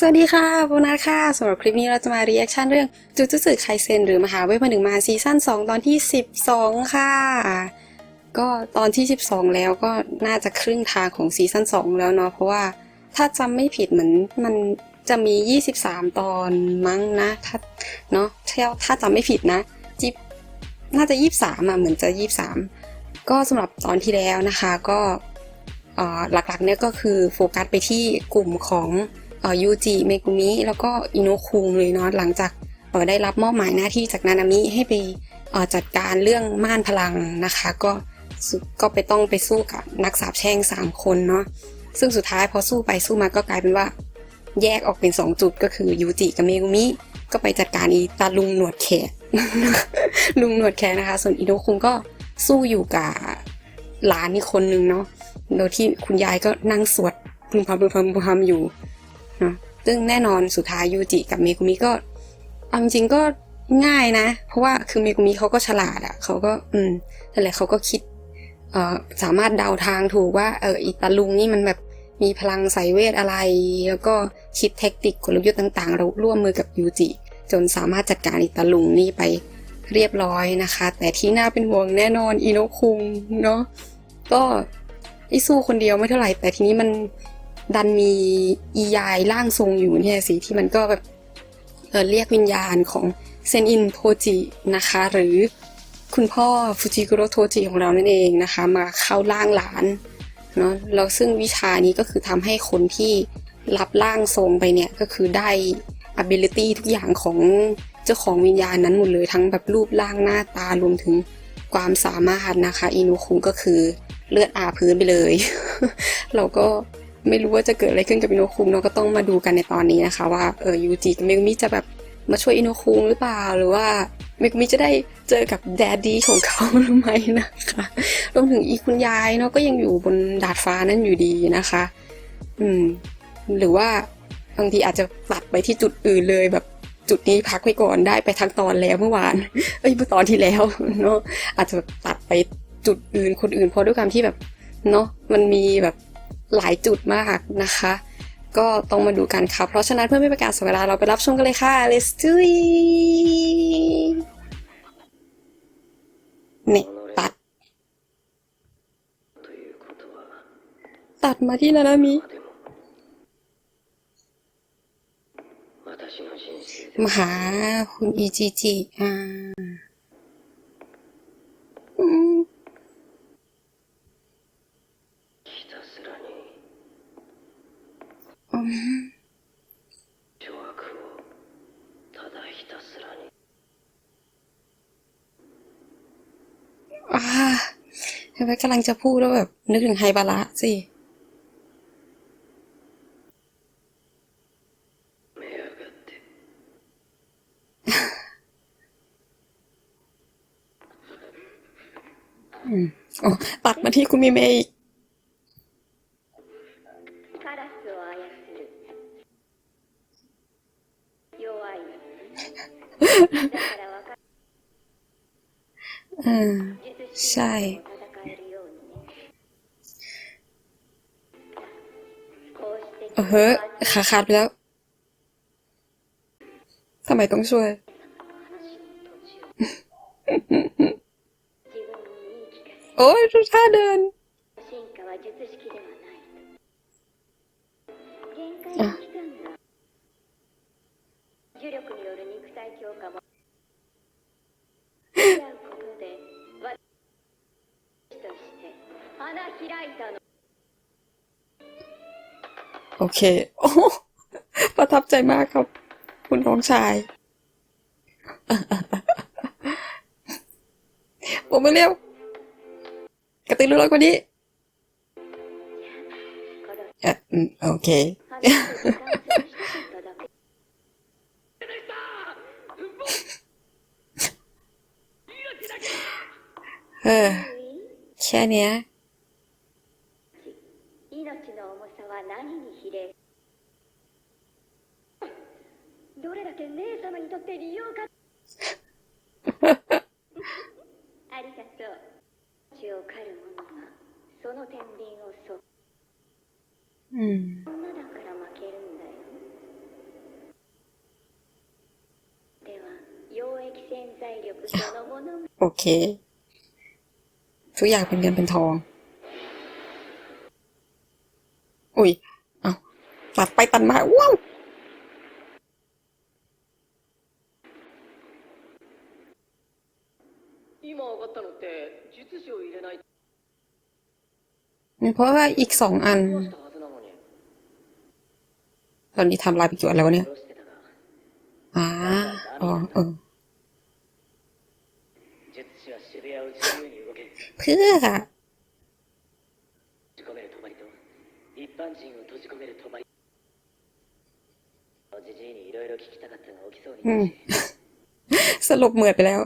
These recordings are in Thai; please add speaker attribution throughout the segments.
Speaker 1: สวัสดีค่ะโบนัสค่ะสำหรับคลิปนี้เราจะมารีแอคชั่นเรื่องจูจูสึไคเซนหรือมหาเวทผนึกมาซีซั่น2 ตอนที่ 12 ค่ะ ก็ตอนที่ 12 แล้วก็น่าจะครึ่งทางของซีซั่น2 แล้วเนาะเพราะว่าถ้าจำไม่ผิดเหมือนมันจะมี 23 ตอนมั้งนะถ้าเนาะถ้าถ้าจำไม่ผิดนะจิบน่าจะ 23อะเหมือนจะ 23 ก็สำหรับตอนที่แล้วนะคะก็หลักๆเนี่ยก็คือโฟกัสไปที่กลุ่มของ ยูจิเมกุมิแล้วก็อินะคุงเลยเนาะหลังจากได้รับมอบหมายหน้าที่จากนานามิให้ไปจัดการเรื่องม่านพลังนะคะ ก็ก็ไปต้องไปสู้กับนักสาบแช่ง 3 คนเนาะซึ่งสุดท้ายพอสู้ไปสู้มาก็กลายเป็นว่า แยกออกเป็น 2 จุดก็คือยูจิกับเมกุมิก็ไปจัดการอีตาลุงหนวดแขกลุงหนวดแขกนะคะ ส่วนอินะคุงก็สู้อยู่กับหลานอีกคนนึงเนาะโดยที่คุณยายก็นั่งสวดพึมพำพึมพำพึมพำอยู่ นาะซึ่งแน่นอนสุดท้ายยูจิกับเมกุมิก็เอาจริงก็ง่ายนะ เพราะว่าคือเมกุมิเขาก็ฉลาดอะ่ะเขาก็อืมนั่นแหละเขาก็คิดเอ่อสามารถเดาทางถูกว่าเอออีตาลุงนี่มันแบบมีพลังสายเวทอะไร แล้วก็คิดเทคนิคกลยุทธ์ต่างๆ เราร่วมมือกับยูจิจนสามารถจัดการอีตาลุงนี่ไปเรียบร้อยนะคะ แต่ที่น่าเป็นห่วงแน่นอนอิโนคุงเนาะก็ไอ้สู้คนเดียวไม่เท่าไหร่ แต่ทีนี้มัน ดันมีอียายร่างทรงอยู่เนี่ยสิที่มันก็แบบเเรียกวิญญาณของเซนอินโทจินะคะ หรือคุณพ่อฟูจิโกโรโทจิของเรานั่นเองนะคะ มาเข้าร่างหลานเนาะแล้วซึ่งวิชานี้ก็คือทำให้คนที่รับร่างทรงไปเนี่ย ก็คือได้ ability ทุกอย่างของเจ้าของวิญญาณนั้นหมดเลยทั้งแบบรูปร่างหน้าตารวมถึงความสามารถนะคะอินุคุงก็คือเลือดอาพื้นไปเลย เราก็ ไม่รู้ว่าจะเกิดอะไรขึ้นกับอิโนคุงเราก็ต้องมาดูกันในตอนนี้นะคะ ว่าเออยูจิกับเมกุมิจะแบบมาช่วยอิโนคุงหรือเปล่าหรือว่าเมกุมิจะได้เจอกับแดดดี้ของเขาหรือไม่นะคะรวมถึงอีคุณยายเนาะก็ยังอยู่บนดาดฟ้านั่นอยู่ดีนะคะ อืม หรือว่าบางทีอาจจะตัดไปที่จุดอื่นเลยแบบจุดนี้พักไว้ก่อนได้ไปทั้งตอนแล้วเมื่อวาน เอ้ยเมื่อตอนที่แล้วเนาะอาจจะแบบตัดไปจุดอื่นคนอื่นเพราะด้วยความที่แบบเนาะมันมีแบบ หลายจุดมากนะคะ ก็ต้องมาดูกันค่ะ เพราะฉะนั้นเพื่อไม่เป็นการเสียเวลาเราไปรับชมกันเลยค่ะ let's do it เนี่ตัด ตัดมาที่นานามิมาหาคุณอีจีจีอ่า อืม
Speaker 2: 諸悪をただひたすらに
Speaker 1: อ่าเห็นไหมกำลังจะพูดแล้วแบบ นึกถึงไฮบาระสิ
Speaker 2: めやがって
Speaker 1: อ๋อตัดมาที่คุณมีเมย์อีก
Speaker 3: เออ
Speaker 1: ใช่ เฮ้อขาขาดไปแล้วทำไมต้องช่วย โอ้ยดูท่าเดินอ
Speaker 3: 進化は術式ではない限界が来たんだ呪力による肉体強化も出会うことで私として花開いたの
Speaker 1: โอเค โอ้ประทับใจมากครับ คุณน้องชาย ผมไม่เร็ว กระตือรือร้นกว่านี้
Speaker 3: これ
Speaker 1: อ่ะอืมโอเค ออ
Speaker 3: てう。うん。
Speaker 1: ทุกอย่างเป็นเงินเป็นทอง อุ้ย เอาตัดไปตัดมา ว้าว เพราะว่าอีกสองอัน ตอนนี้ทำลายไปกี่อันแล้วเนี่ย อ่า อ๋อ เออ คือ
Speaker 2: ค่ะ
Speaker 1: อืมสรุปเหมือดไปแล้ว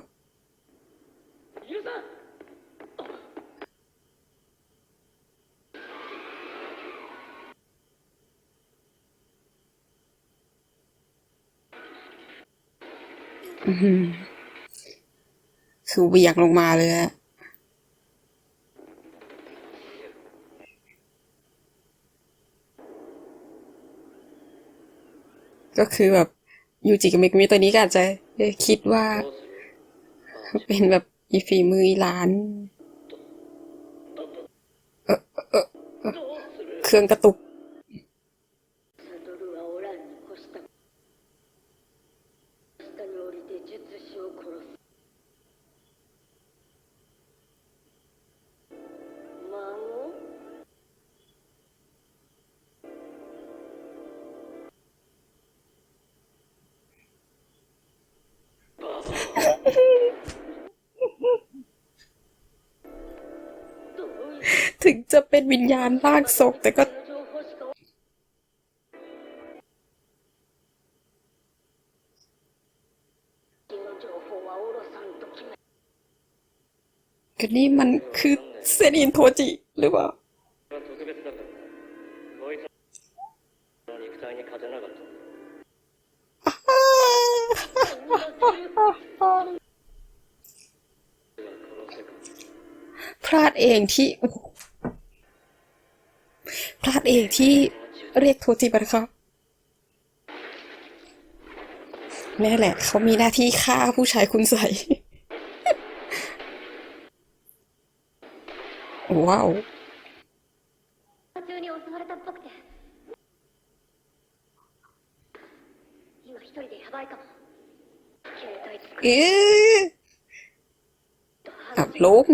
Speaker 1: คือเบียงลงมาเลยอะ ก็คือแบบยูจิกับมิกมิตัวนี้ก็อาจจะคิดว่า เป็นแบบอีฝีมืออีหลาน
Speaker 2: เเค
Speaker 1: รื่องกระตุก ถึงจะเป็นวิญญาณร่างทรงแต่ก็ก็นี่มันคือเซนินโทจิหรือเปล่าพลาดเองที่โอ้โห พลาดเองที่เรียกโทจิบะนะครับนี่แหละ เขามีหน้าที่ฆ่าผู้ชายคุณใส่ว้าวเอ๊ะอับลง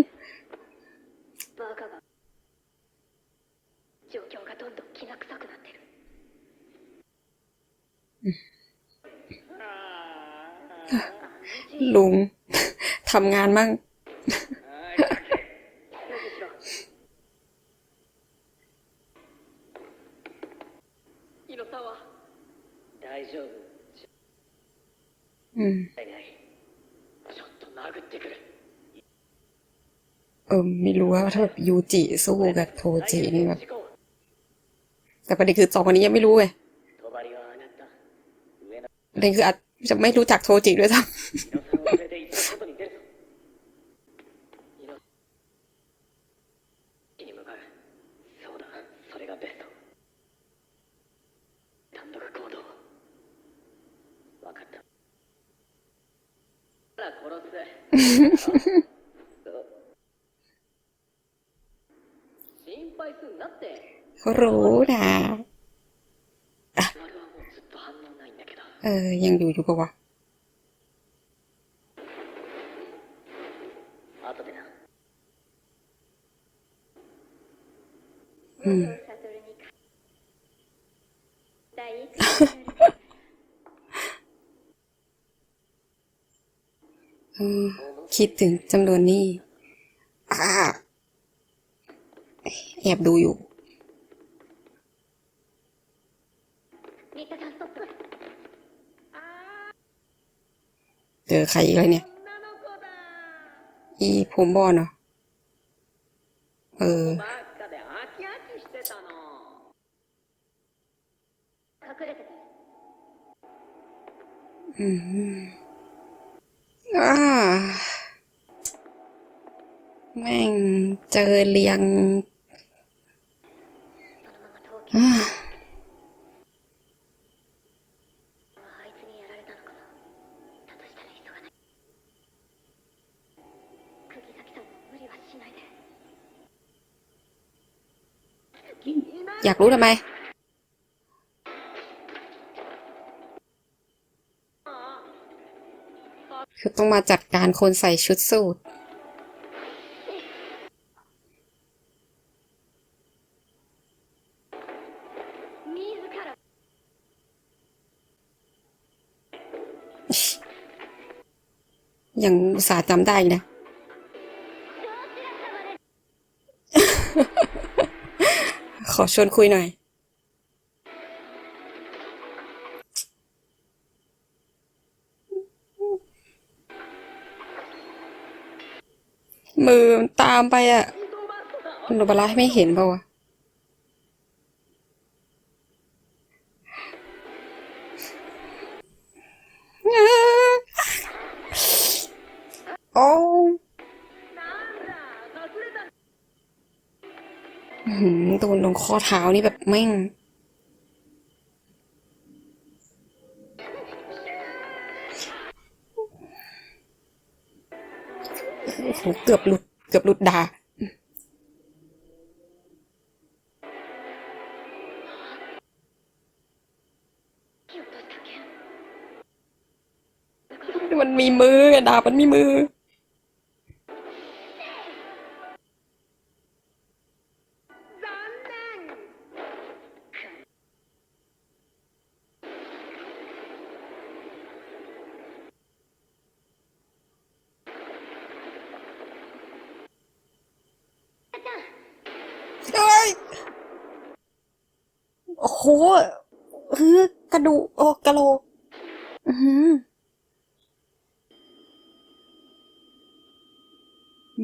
Speaker 1: ลุงทำงานมั่งอืมเออไม่รู้ว่าถ้าแบบยูจิสู้กับโทจินี่แบบแต่ประเด็นคือสองคนนี้ยังไม่รู้
Speaker 2: เลย
Speaker 1: ประเด็นคืออาจจะไม่รู้จักโทจิด้วยซ้ำ รู้นะเออ ยังอยู่อยู่ปะวะอืมคิดถึงจำนวนนี้แอบดูอยู่ เจอใครอีกเลยเนี่ย อีผมบอนเนาะเอออืมอ่าแม่งเจอเรียงอ่า อยากรู้ทำไม คือต้องมาจัดการคนใส่ชุดสูท
Speaker 3: 自ら
Speaker 1: ยังสาจำได้นะ อชวนคุยหน่อย มือตามไปอะโนบาระให้ไม่เห็นเปล่าวะ ข้อเท้านี่แบบแม่ง เกือบหลุด เกือบหลุดดามันมีมือดามันมีมือ ดูโอกะโหลกอืม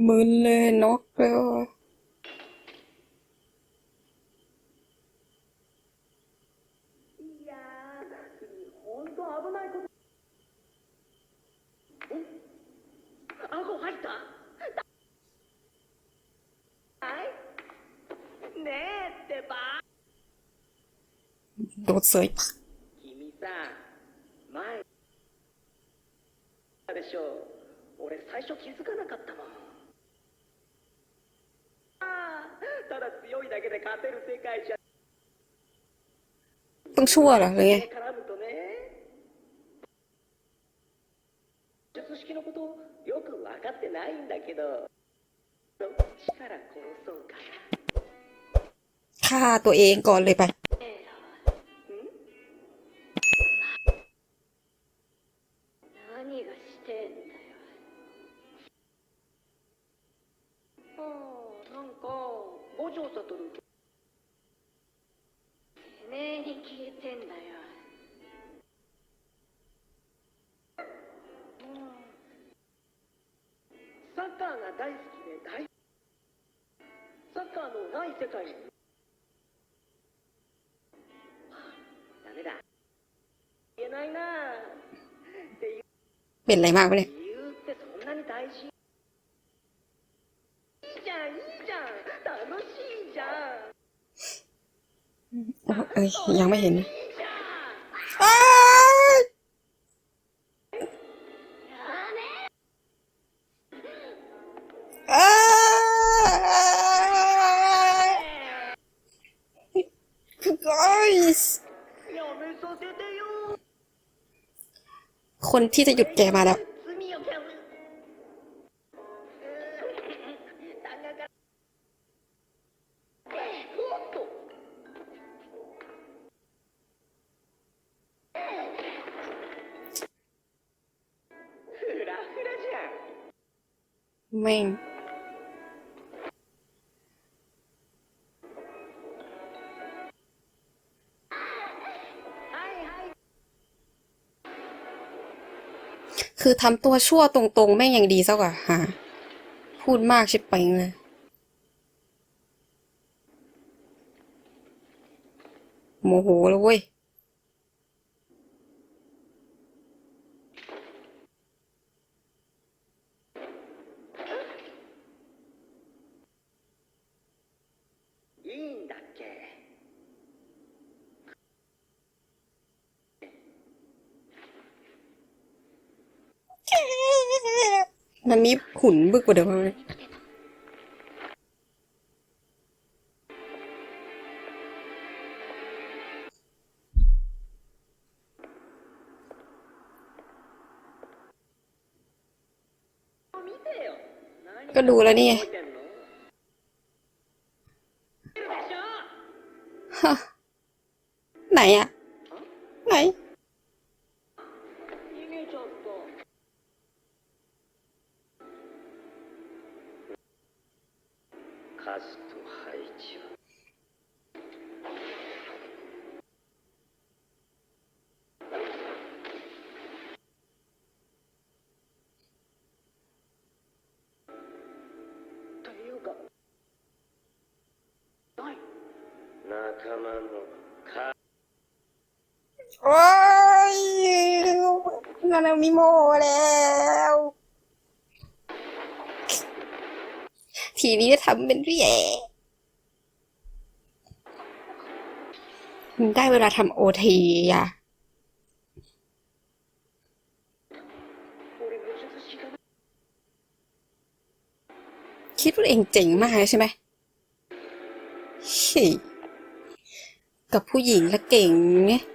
Speaker 1: มึนเลยนกเลยโดดเสย
Speaker 2: ปั 最初気づかなかったもんああただ強いだけで勝てる世界じゃ
Speaker 1: ต้องชั่วเหรอหรือไง
Speaker 2: 絡むとね術式のことよく分かってないんだけどどっちから殺そうか
Speaker 1: ฆ่าตัวเองก่อนเลยไป
Speaker 2: 大好きで大サッカーのない世界にダメだ言えないなっていう
Speaker 1: เป็นอะไรมากปะเนี่ย
Speaker 2: 理由ってそんなに大事いいじゃんいいじゃん楽しいじゃん
Speaker 1: เอ้ย ยังไม่เห็นนะ คนที่จะหยุดแกมาแล้ว แม่ง คือทำตัวชั่วตรงๆ แม่งยังดีซะกว่าฮะพูดมากชิบเป่งเลยโมโหแล้วเว้ย มันมีขุนบึกกว่าเดิมไหมก็ดูแล้วนี่ฮะไหนอะ โอ้ยนานามิโมแล้ว ทีนี้จะทำเป็นพี่แยได้เวลาทำโอทีอะคิดว่าเองเจ๋งมากใช่ไหม กับผู้หญิงและเก่งไง
Speaker 2: 仲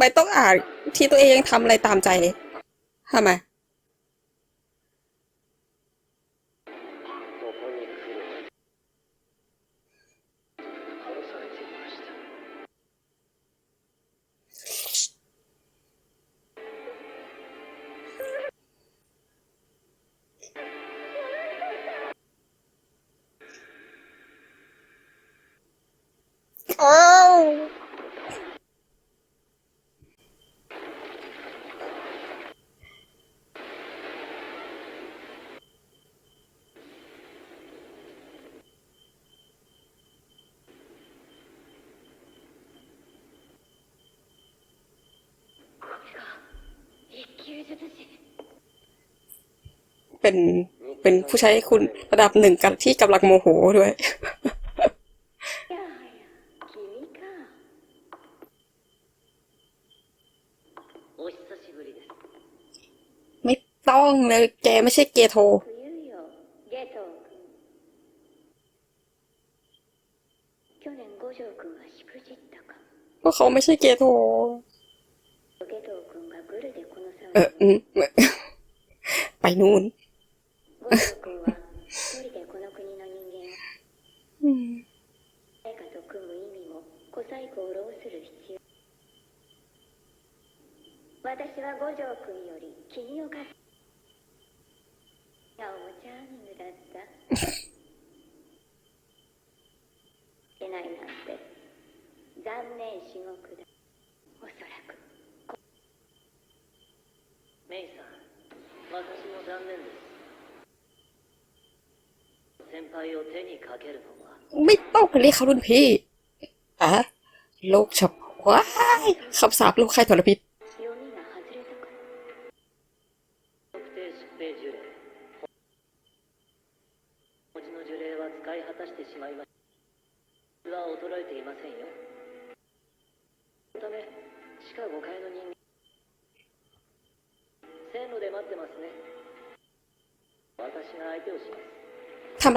Speaker 1: ไมต้องอ่านที่ตัวเองยังทำอะไรตามใจทำไม เป็นเป็นผู้ใช้คุณระดับหนึ่งกับที่กำลังโมโหด้วย ไม่ต้องเลยแกไม่ใช่เกโท
Speaker 3: ก็
Speaker 1: เขาไม่ใช่เกโทเออไปนู่น
Speaker 3: ぎ五条君は一人でこの国の人間を
Speaker 1: อืม
Speaker 3: 誰かと組む意味も小細工を浪する必要私は五条君より君をかがおもチャーミングだったいけないなん。て残念至極だおそらく
Speaker 2: メイさん。私も残念です
Speaker 1: ไม่ต้องเรียกเขารุ่นพี่อะโลกฉับว้ายคำสาปโลกใครทรพิษ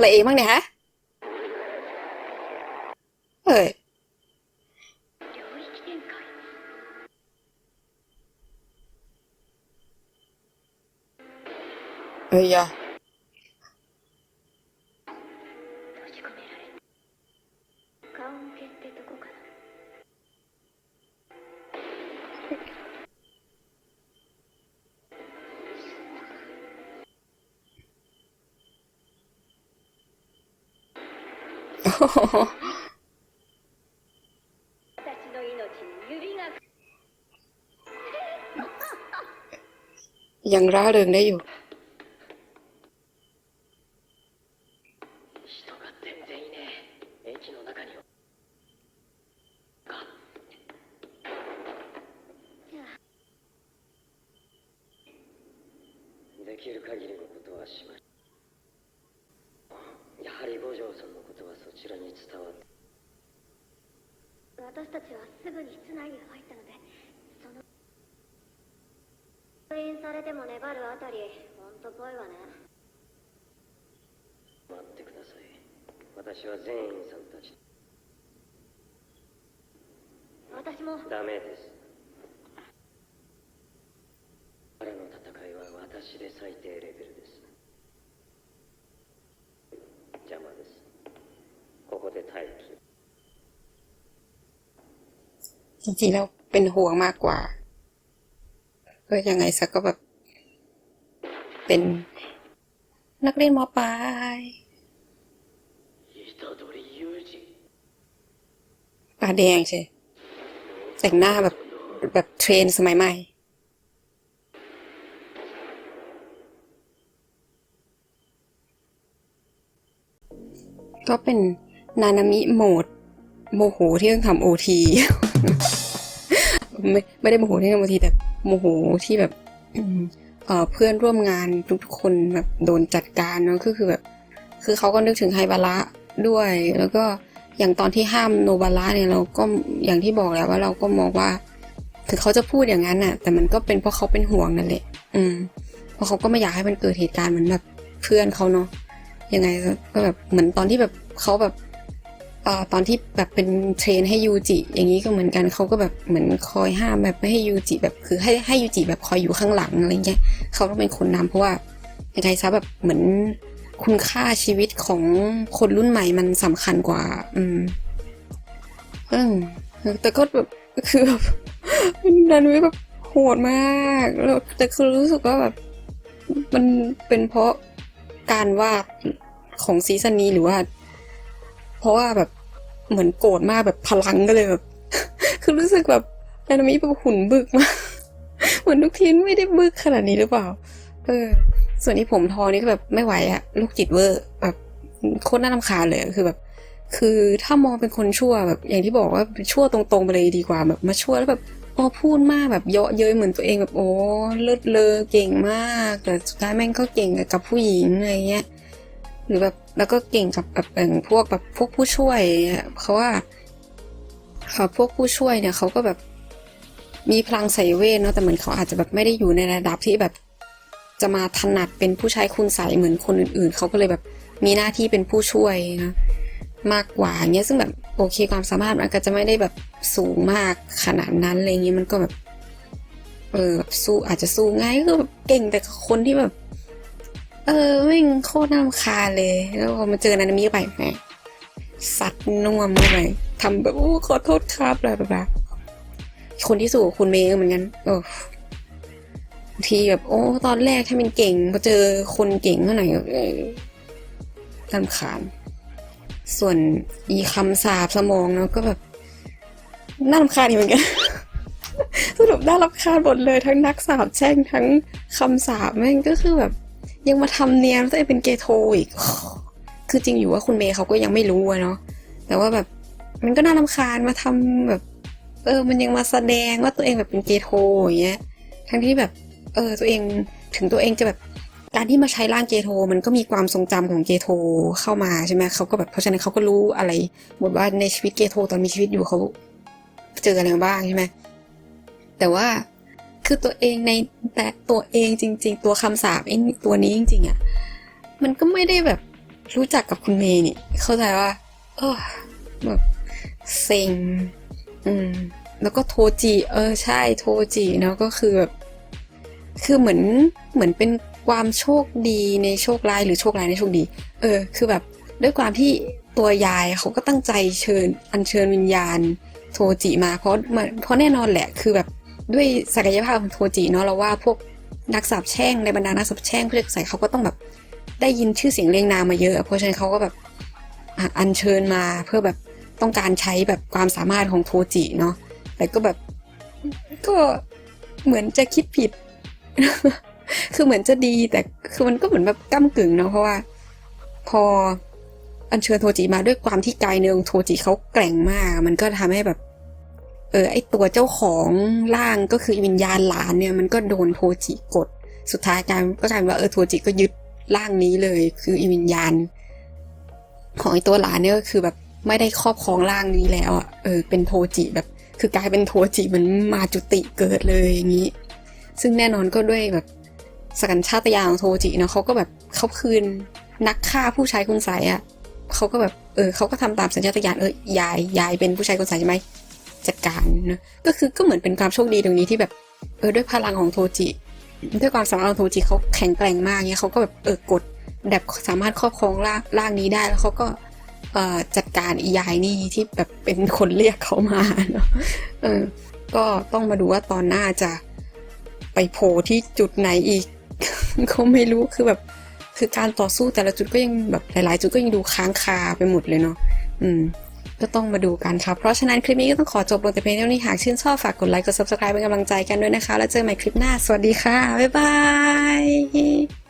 Speaker 1: อะไรเองบ้างเนี่ยฮะ ยังร่าเริงได้อยู่
Speaker 3: 私は
Speaker 2: 全員さんたち
Speaker 3: 私も
Speaker 2: ダメです彼の戦いは私で最低レベルです邪魔ですここで待機
Speaker 1: จริงๆแล้วเป็นห่วงมากกว่าก็ยังไงสักก็แบบ เป็นนักเรียนมปลาย ตาแดงใช่แต่งหน้าแบบแบบเทรนสมัยใหม่ ก็เป็นนานามิโหมด โมโหที่ต้องทำโอทีไม่ไม่ได้โมโหที่ทำโอทีแต่โมโหที่แบบเพื่อนร่วมงานทุกคนแบบโดนจัดการเนาะก็คือแบบ คือเขาก็นึกถึงไฮบาระด้วยแล้วก็ อย่างตอนที่ห้ามโนบาระเนี่ยเราก็อย่างที่บอกแล้วว่าเราก็มองว่า ถึงเขาจะพูดอย่างนั้นน่ะ แต่มันก็เป็นเพราะเขาเป็นห่วงนั่นแหละ อืม เพราะเขาก็ไม่อยากให้มันเกิดเหตุการณ์เหมือนแบบเพื่อนเขาเนาะยังไงก็แบบเหมือนตอนที่แบบเขาแบบอ่อตอนที่แบบเป็นเทรนให้ยูจิอย่างนี้ก็เหมือนกันเขาก็แบบเหมือนคอยห้ามแบบไม่ให้ยูจิแบบคือให้ให้ยูจิแบบคอยอยู่ข้างหลังอะไรเงี้ยเขาต้องเป็นคนนำเพราะว่ายังไงซะแบบเหมือน คุณค่าชีวิตของคนรุ่นใหม่มันสำคัญกว่า อืมอืมแต่ก็แบบคือแบบนันวิแบบโหดมากแล้วแต่คือรู้สึกว่าแบบมันเป็นเพราะการวาดของซีซันนี้หรือว่า เพราะว่าแบบเหมือนโกรธมากแบบพลังก็เลยแบบ คือรู้สึกแบบนานามิแบบหุ่นบึกมากเหมือนทุกทีไม่ได้บึกขนาดนี้หรือเปล่า เออ ส่วนที่ผมทอนี่ก็แบบไม่ไหวอะลูกจิตเวอร์แบบโคตรน่ารำคาญเลยคือแบบ คือถ้ามองเป็นคนชั่วแบบอย่างที่บอกว่าชั่วตรงๆไปเลยดีกว่าแบบมาชั่วแล้วแบบโอ้พูดมากแบบเยาะเย้ยเหมือนตัวเองแบบโอ้เลิศเลอเก่งมาก แต่สุดท้ายแม่งก็เก่งกับผู้หญิงอะไรเงี้ยหรือแบบแล้วก็เก่งกับแบบอย่างพวกแบบพวกผู้ช่วยเนี่ยเพราะว่าเอ่อพวกผู้ช่วยเนี่ยเขาก็แบบมีพลังใส่เวทเนาะแต่เหมือนเขาอาจจะแบบไม่ได้อยู่ในระดับที่แบบ จะมาถนัดเป็นผู้ใช้คุณใสเหมือนคนอื่นๆ เขาก็เลยแบบมีหน้าที่เป็นผู้ช่วยนะมากกว่าเงี้ยซึ่งแบบโอเคความสามารถมันก็จะไม่ได้แบบสูงมากขนาดนั้นอะไรเงี้ยมันก็แบบเออแบบสู้อาจจะสู้ง่ายก็แบบเก่งแต่คนที่แบบ เออแม่งโคตรน่ารำคาเลย แล้วพอมาเจอนานามิไปแหมสัตว์น่วมเข้าไปทำแบบโอ้ขอโทษครับอะไรแบบนั้คนที่สู้กับคุณเมย์เหมือนกันโอ้ ทีแบบโอ้ตอนแรกถ้ามันเก่งพอเจอคนเก่งเมื่อไหร่ก็เออรำคาญส่วนอีคำสาบสมองเนาะก็แบบน่ารำคาญอีกเหมือนกันสรุปน่ารำคาญหมดเลยทั้งนักสาบแช่งทั้งคำสาบแม่งก็คือแบบ ยังมาทำเนียนตัวเองเป็นเกโทอีก คือจริงอยู่ว่าคุณเมย์เขาก็ยังไม่รู้อะเนาะแต่ว่าแบบมันก็น่ารำคาญมาทำแบบ เออ มันยังมาแสดงว่าตัวเองแบบเป็นเกโทอย่างเงี้ยทั้งที่แบบ เออตัวเองถึงตัวเองจะแบบการที่มาใช้ร่างเกโท มันก็มีความทรงจำของเกโทเข้ามาใช่ไหมเขาก็แบบเพราะฉะนั้นเขาก็รู้อะไรหมดว่าในชีวิตเกโทตอนมีชีวิตอยู่เขาเจออะไรบ้างใช่ไหมแต่ว่าคือตัวเองในแต่ตัวเองจริง ๆ ตัวคำสาปไอ้ตัวนี้จริง ๆอะมันก็ไม่ได้แบบรู้จักกับคุณเมย์นี่เข้าใจว่าเออแบบเซ็งอืมแล้วก็โทจิ เออใช่โทจิเนาะก็คือแบบ คือเหมือนเหมือนเป็นความโชคดีในโชคร้ายหรือโชคร้ายในโชคดี เออ คือแบบด้วยความที่ตัวยายเขาก็ตั้งใจเชิญอัญเชิญวิญญาณโทจิมาเพราะมันเพราะแน่นอนแหละคือแบบด้วยศักยภาพของโทจิเนาะเราว่าพวกนักสาบแช่งในบรรดานักสาบแช่งเรียกใส่เขาก็ต้องแบบได้ยินชื่อเสียงเรียงนามมาเยอะ เพราะฉะนั้นเขาก็แบบอัญเชิญมาเพื่อแบบต้องการใช้แบบความสามารถของโทจิเนาะแต่ก็แบบก็เหมือนจะคิดผิด คือเหมือนจะดีแต่คือมันก็เหมือนแบบก้ากึ่งเนาะเพราะว่า พออัญเชิญโทจิมาด้วยความที่กายเนืองโทจิเขาแกร่งมาก มันก็ทำให้แบบ เออ ไอตัวเจ้าของร่างก็คือวิญญาณหลานเนี่ย มันก็โดนโทจิกด สุดท้ายกลายก็กลายเป็นว่าเออโทจิก็ยึดร่างนี้เลย คืออวิญญาณ ของไอตัวหลานเนี่ยก็คือแบบไม่ได้ครอบครองร่างนี้แล้วอะเออเป็นโทจิแบบ คือกลายเป็นโทจิเหมันมาจุติเกิดเลยอย่างนี้ ซึ่งแน่นอนก็ด้วยแบบสกัญชาตญาณของโทจิเนาะเขาก็แบบเขาคืนนักฆ่าผู้ชายคุณใสยอะเขาก็แบบเออเขาก็ทำตามสัญชาตญาณเออยายยายเป็นผู้ชายคุณใสยใช่ไหมจัดการเนอะก็คือก็เหมือนเป็นความโชคดีตรงนี้ที่แบบ เออด้วยพลังของโทจิ ด้วยความสามารถของโทจิเขาแข็งแกร่งมากเนี่ยเขาก็แบบเออกดแบบสามารถครอบครองร่างร่างนี้ได้แล้วเขาก็เอ่อจัดการยายนี่ที่แบบเป็นคนเรียกเขามาเนาะเออ ก็ต้องมาดูว่าตอนหน้าจะ ไปโผล่ที่จุดไหนอีก ก็ไม่รู้คือแบบ คือการต่อสู้แต่ละจุดก็ยังแบบหลาย ๆ จุดก็ยังดูค้างคาไปหมดเลยเนาะอืม ก็ต้องมาดูกันค่ะ เพราะฉะนั้นคลิปนี้ก็ต้องขอจบลงแต่เพียงเท่านี้หากชื่นชอบฝากกดไลค์กด subscribe เป็นกำลังใจกันด้วยนะคะ แล้วเจอกันใหม่คลิปหน้า สวัสดีค่ะบ๊ายบาย